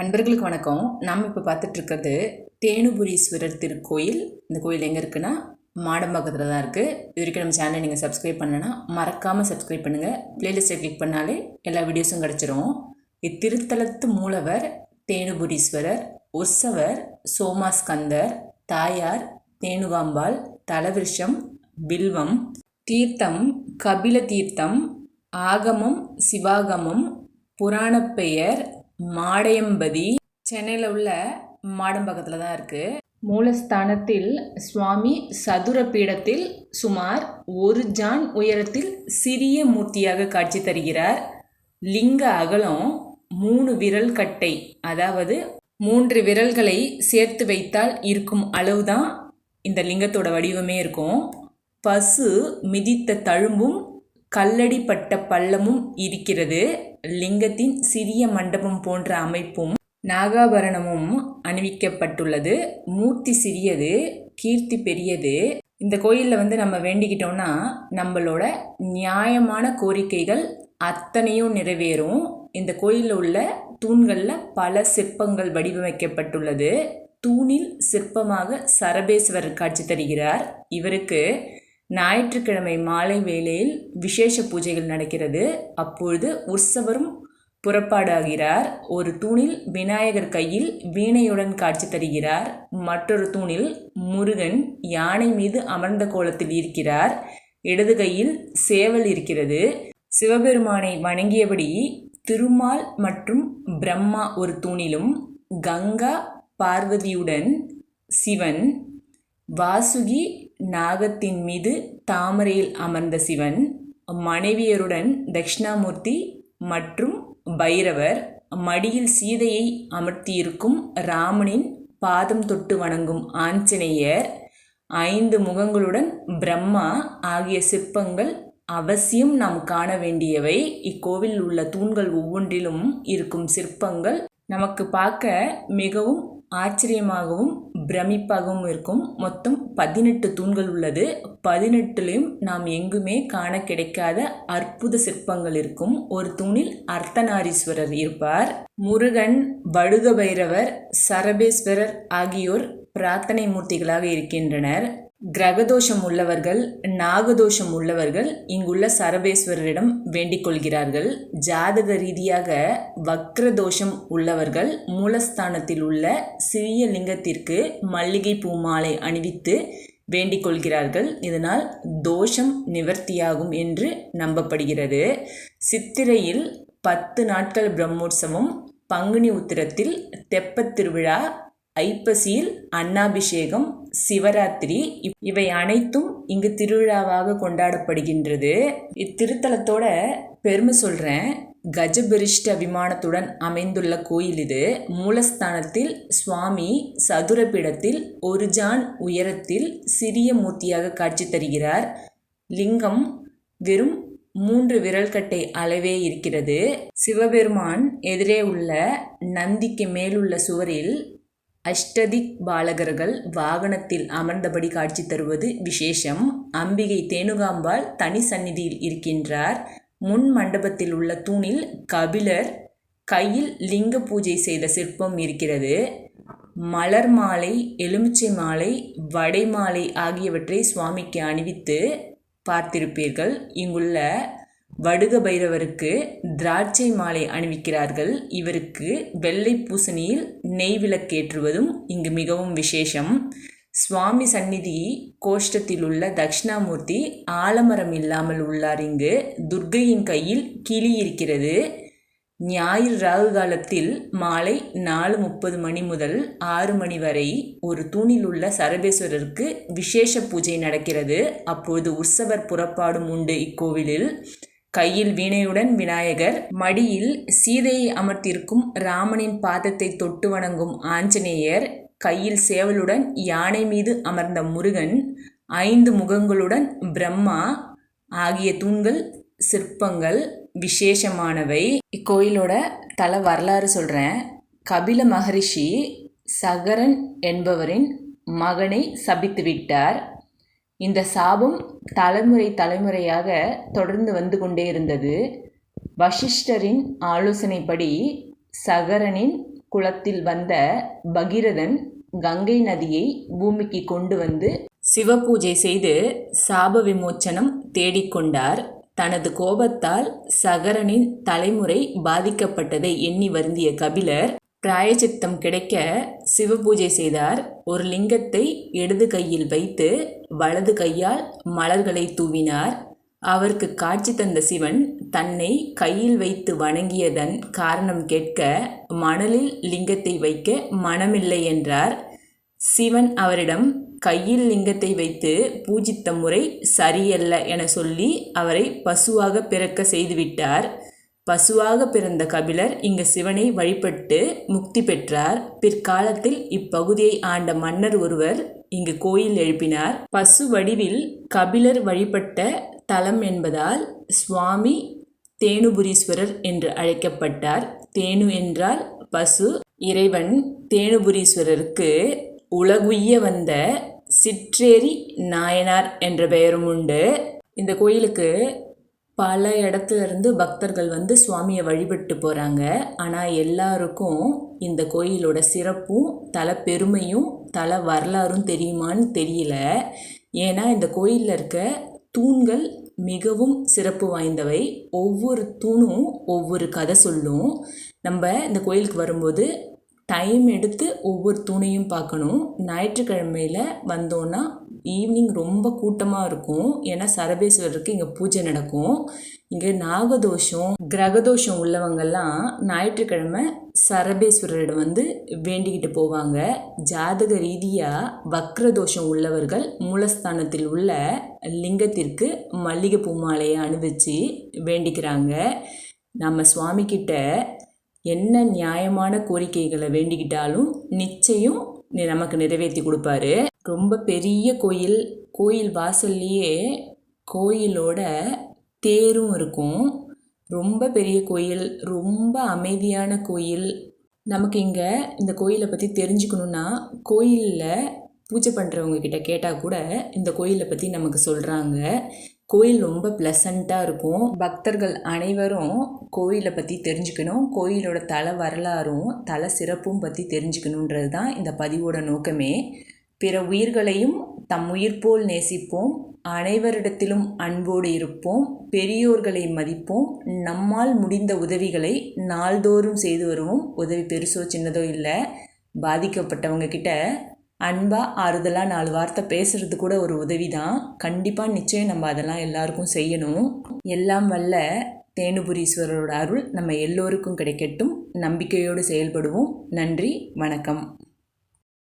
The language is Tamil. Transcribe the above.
அன்பர்களுக்கு வணக்கம். நாம் இப்போ பார்த்துட்டு இருக்கிறது தேனுபுரீஸ்வரர் திருக்கோயில். இந்த கோயில் எங்கே இருக்குன்னா மாடம்பாக்கத்தில் தான் இருக்குது இது வரைக்கும் நம்ம சேனலை நீங்கள் சப்ஸ்கிரைப் பண்ணனா மறக்காமல் சப்ஸ்கிரைப் பண்ணுங்கள் பிளேலிஸ்ட்டை கிளிக் பண்ணாலே எல்லா வீடியோஸும் கிடச்சிரும். இத்திருத்தலத்து மூலவர் தேனுபுரீஸ்வரர் உற்சவர் சோமாஸ்கந்தர் தாயார் தேனுகாம்பாள் தலவிருஷம் பில்வம் தீர்த்தம் கபில தீர்த்தம் ஆகமம் சிவாகமம் புராணப் பெயர் மாடையம்பதி சென்னையில் உள்ள மாடம்பாக்கத்தில் தான் இருக்குது மூலஸ்தானத்தில் சுவாமி சதுர பீடத்தில் சுமார் ஒரு ஜான் உயரத்தில் சிறிய மூர்த்தியாக காட்சி தருகிறார். லிங்க அகலம் மூணு விரல் கட்டை அதாவது மூன்று விரல்களை சேர்த்து வைத்தால் இருக்கும் அளவுதான் இந்த லிங்கத்தோட வடிவமே இருக்கும். பசு மிதித்த தழும்பும் கல்லடிப்பட்ட பள்ளமும் இருக்கிறது. லிங்கத்தின் சிறிய மண்டபம் போன்ற அமைப்பும் நாகாபரணமும் அணிவிக்கப்பட்டுள்ளது. மூர்த்தி சிறியது கீர்த்தி பெரியது. இந்த கோயிலில் வந்து நம்ம வேண்டிக்கிட்டோம்னா நம்மளோட நியாயமான கோரிக்கைகள் அத்தனையும் நிறைவேறும். இந்த கோயிலில் உள்ள தூண்களில் பல சிற்பங்கள் வடிவமைக்கப்பட்டுள்ளது. தூணில் சிற்பமாக சரபேஸ்வரர் காட்சி தருகிறார். இவருக்கு ஞாயிற்றுக்கிழமை மாலை வேளையில் விசேஷ பூஜைகள் நடக்கிறது. அப்பொழுது உற்சவரும் புறப்பாடாகிறார். ஒரு தூணில் விநாயகர் கையில் வீணையுடன் காட்சி தருகிறார். மற்றொரு தூணில் முருகன் யானை மீது அமர்ந்த கோலத்தில் இருக்கிறார். இடது கையில் சேவல் இருக்கிறது. சிவபெருமானை வணங்கியபடி திருமால் மற்றும் பிரம்மா ஒரு தூணிலும் கங்கா பார்வதியுடன் சிவன் வாசுகி நாகத்தின் மீது தாமரையில் அமர்ந்த சிவன் மனைவியருடன் தட்சிணாமூர்த்தி மற்றும் பைரவர் மடியில் சீதையை அமர்த்தியிருக்கும் ராமனின் பாதம் தொட்டு வணங்கும் ஆஞ்சநேயர் ஐந்து முகங்களுடன் பிரம்மா ஆகிய சிற்பங்கள் அவசியம் நாம் காண வேண்டியவை. இக்கோவில் உள்ள தூண்கள் ஒவ்வொன்றிலும் இருக்கும் சிற்பங்கள் நமக்கு பார்க்க மிகவும் ஆச்சரியமாகவும் பிரமிப்பாகவும் இருக்கும். மொத்தம் பதினெட்டு தூண்கள் உள்ளது. பதினெட்டுலேயும் நாம் எங்குமே காண கிடைக்காத அற்புத சிற்பங்கள் இருக்கும். ஒரு தூணில் அர்த்தநாரீஸ்வரர் இருப்பார். முருகன் வடுக பைரவர் சரபேஸ்வரர் ஆகியோர் பிரார்த்தனை மூர்த்திகளாக இருக்கின்றனர். கிரகதோஷம் உள்ளவர்கள் நாகதோஷம் உள்ளவர்கள் இங்குள்ள சரபேஸ்வரரிடம் வேண்டிக் கொள்கிறார்கள். ஜாதக ரீதியாக வக்ரதோஷம் உள்ளவர்கள் மூலஸ்தானத்தில் உள்ள சிறிய லிங்கத்திற்கு மல்லிகை பூ மாலை அணிவித்து வேண்டிக் கொள்கிறார்கள். இதனால் தோஷம் நிவர்த்தியாகும் என்று நம்பப்படுகிறது. சித்திரையில் பத்து நாட்கள் பிரம்மோற்சவம் பங்குனி உத்திரத்தில் தெப்பத் திருவிழா ஐப்பசியில் அன்னாபிஷேகம் சிவராத்திரி இவை அனைத்தும் இங்கு திருவிழாவாக கொண்டாடப்படுகின்றது. இத்திருத்தலத்தோட பெருமை சொல்கிறேன் கஜபரிஷ்ட விமானத்துடன் அமைந்துள்ள கோயில் இது. மூலஸ்தானத்தில் சுவாமி சதுரபீடத்தில் ஒரு ஜான் உயரத்தில் சிறிய மூர்த்தியாக காட்சி தருகிறார். லிங்கம் வெறும் மூன்று விரல்கட்டை அளவே இருக்கிறது. சிவபெருமான் எதிரே உள்ள நந்திக்கு மேலுள்ள சுவரில் அஷ்டதிக் பாலகர்கள் வாகனத்தில் அமர்ந்தபடி காட்சி தருவது விசேஷம். அம்பிகை தேனுகாம்பாள் தனி சந்நிதியில் இருக்கின்றார். முன் மண்டபத்தில் உள்ள தூணில் கபிலர் கையில் லிங்க பூஜை செய்த சிற்பம் இருக்கிறது. மலர் மாலை எலுமிச்சை மாலை வடை மாலை ஆகியவற்றை சுவாமிக்கு அணிவித்து பார்த்திருப்பீர்கள். இங்குள்ள வடுக பைரவருக்கு திராட்சை மாலை அணிவிக்கிறார்கள். இவருக்கு வெள்ளை பூசணியில் நெய் விளக்கேற்றுவதும் இங்கு மிகவும் விசேஷம். சுவாமி சந்நிதி கோஷ்டத்தில் உள்ள தட்சிணாமூர்த்தி ஆலமரம் இல்லாமல் உள்ளார் இங்கு. துர்கையின் கையில் கிளி இருக்கிறது. ஞாயிறு ராகு காலத்தில் மாலை நாலு முப்பது மணி முதல் ஆறு மணி வரை ஒரு தூணில் உள்ள சரபேஸ்வரருக்கு விசேஷ பூஜை நடக்கிறது. அப்பொழுது உற்சவர் புறப்பாடும் உண்டு இக்கோவிலில். கையில் வீணையுடன் விநாயகர் மடியில் சீதையை அமர்த்திருக்கும் ராமனின் பாதத்தை தொட்டு வணங்கும் ஆஞ்சநேயர் கையில் சேவலுடன் யானை மீது அமர்ந்த முருகன் ஐந்து முகங்களுடன் பிரம்மா ஆகிய தூண்கள் சிற்பங்கள் விசேஷமானவை. இக்கோயிலோட தல வரலாறு சொல்கிறேன் கபில மகரிஷி சகரன் என்பவரின் மகனை சபித்து விட்டார். இந்த சாபம் தலைமுறை தலைமுறையாக தொடர்ந்து வந்து கொண்டே இருந்தது. வசிஷ்டரின் ஆலோசனைப்படி சகரனின் குளத்தில் வந்த பகீரதன் கங்கை நதியை பூமிக்கு கொண்டு வந்து சிவபூஜை செய்து சாப விமோச்சனம் தேடிக்கொண்டார் தனது கோபத்தால் சகரனின் தலைமுறை பாதிக்கப்பட்டதை எண்ணி வருந்திய கபிலர் பிராயச்சித்தம் கிடைக்க சிவபூஜை செய்தார். ஒரு லிங்கத்தை இடது கையில் வைத்து வலது கையால் மலர்களை தூவினார். அவருக்கு காட்சி தந்த சிவன் தன்னை கையில் வைத்து வணங்கியதன் காரணம் கேட்க மணலில் லிங்கத்தை வைக்க மனமில்லை என்றார். சிவன் அவரிடம் கையில் லிங்கத்தை வைத்து பூஜித்த முறை சரியல்ல என சொல்லி அவரை பசுவாக பிறக்க செய்துவிட்டார். பசுவாக பிறந்த கபிலர் இங்கு சிவனை வழிபட்டு முக்தி பெற்றார். பிற்காலத்தில் இப்பகுதியை ஆண்ட மன்னர் ஒருவர் இங்கு கோயில் எழுப்பினார். பசு வடிவில் கபிலர் வழிபட்ட தலம் என்பதால் சுவாமி தேனுபுரீஸ்வரர் என்று அழைக்கப்பட்டார். தேனு என்றால் பசு. இறைவன் தேனுபுரீஸ்வரருக்கு உலகுய்ய வந்த சிற்றேரி நாயனார் என்ற பெயரும் உண்டு. இந்த கோயிலுக்கு பல இடத்துல இருந்து பக்தர்கள் வந்து சுவாமியை வழிபட்டு போகிறாங்க ஆனால் எல்லாருக்கும் இந்த கோயிலோட சிறப்பும் தல பெருமையும் தல வரலாறும் தெரியுமான்னு தெரியல. ஏன்னா இந்த கோயிலில் இருக்க தூண்கள் மிகவும் சிறப்பு வாய்ந்தவை. ஒவ்வொரு தூணும் ஒவ்வொரு கதை சொல்லும். நம்ம இந்த கோயிலுக்கு வரும்போது டைம் எடுத்து ஒவ்வொரு தூணையும் பார்க்கணும். ஞாயிற்றுக்கிழமையில் வந்தோன்னா ஈவினிங் ரொம்ப கூட்டமாக இருக்கும். ஏன்னா சரபேஸ்வரருக்கு இங்கே பூஜை நடக்கும். இங்கே நாகதோஷம் கிரகதோஷம் உள்ளவங்கெல்லாம் ஞாயிற்றுக்கிழமை சரபேஸ்வரரிடம் வந்து வேண்டிக்கிட்டு போவாங்க. ஜாதக ரீதியாக வக்ரதோஷம் உள்ளவர்கள் மூலஸ்தானத்தில் உள்ள லிங்கத்திற்கு மல்லிகை மாலையை அனுபவிச்சு வேண்டிக்கிறாங்க. நம்ம சுவாமிக்கிட்ட என்ன நியாயமான கோரிக்கைகளை வேண்டிக்கிட்டாலும் நிச்சயம் நமக்கு நிறைவேற்றி கொடுப்பாரு. ரொம்ப பெரிய கோயில் கோயில் வாசல்லையே கோயிலோட தேரும் இருக்கும். ரொம்ப பெரிய கோயில் ரொம்ப அமைதியான கோயில். நமக்கு இங்கே இந்த கோயிலை பற்றி தெரிஞ்சுக்கணுன்னா கோயிலில் பூஜை பண்ணுறவங்க கிட்ட கேட்டால் கூட இந்த கோயிலை பற்றி நமக்கு சொல்கிறாங்க கோயில் ரொம்ப ப்ளசண்ட்டாக இருக்கும். பக்தர்கள் அனைவரும் கோயிலை பற்றி தெரிஞ்சுக்கணும். கோயிலோட தலை வரலாறும் தலை சிறப்பும் பற்றி தெரிஞ்சுக்கணுன்றது தான் இந்த பதிவோட நோக்கமே. பிற உயிர்களையும் தம் உயிர் போல் நேசிப்போம். அனைவரிடத்திலும் அன்போடு இருப்போம். பெரியோர்களை மதிப்போம். நம்மால் முடிந்த உதவிகளை நாள்தோறும் செய்து வருவோம். உதவி பெருசோ சின்னதோ இல்லை. பாதிக்கப்பட்டவங்க கிட்ட அன்பாக ஆறுதலாக நாலு வார்த்தை பேசுகிறது கூட ஒரு உதவி தான் கண்டிப்பாக நிச்சயம் நம்ம அதெல்லாம் எல்லாருக்கும் செய்யணும். எல்லாம் வல்ல தேனுபுரீஸ்வரரோட அருள் நம்ம எல்லோருக்கும் கிடைக்கட்டும். நம்பிக்கையோடு செயல்படுவோம். நன்றி வணக்கம்.